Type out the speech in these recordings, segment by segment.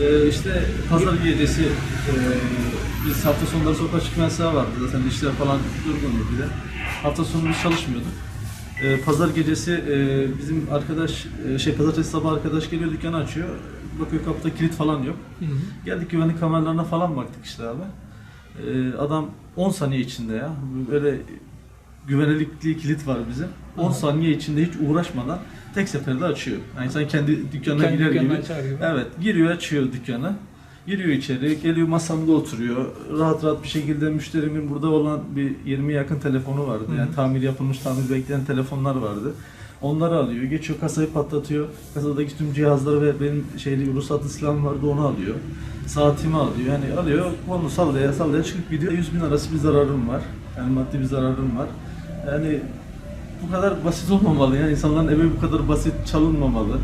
Ee, işte pazar gecesi e, biz hafta sonları sokağa çıkma yasağı vardı zaten işler falan durgundu bir de. Hafta sonu biz çalışmıyorduk. Ee, pazar gecesi e, bizim arkadaş, e, şey pazartesi sabah arkadaş geliyor dükkanı açıyor. Bakıyor kapıda kilit falan yok. Geldik güvenlik kameralarına falan baktık işte abi. Ee, adam 10 saniye içinde ya. Böyle güvenlikli kilit var bizim. 10 Aha. saniye içinde hiç uğraşmadan tek seferde açıyor. Yani sen kendi dükkanına Kendi girer gibi. gibi. Evet, giriyor açıyor dükkanı. Giriyor içeri, geliyor masamda oturuyor. Rahat rahat bir şekilde müşterimin burada olan bir 20 yakın telefonu vardı. Hı hı. Yani tamir yapılmış, tamir bekleyen telefonlar vardı. Onları alıyor, geçiyor kasayı patlatıyor. Kasadaki tüm cihazları ve benim şeyli ruhsatlı silahım vardı onu alıyor. Saatimi alıyor. Yani alıyor, onu sallaya sallaya çıkıp gidiyor. 100 bin arası bir zararım var. Yani maddi bir zararım var. Yani bu kadar basit olmamalı. Yani insanların evi bu kadar basit çalınmamalı.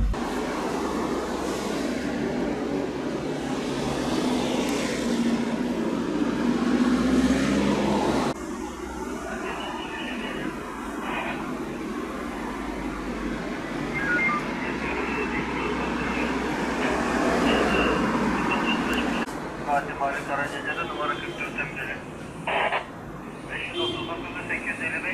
Fatih Bari Karacaca'da numara 44 Emdeli. 539 850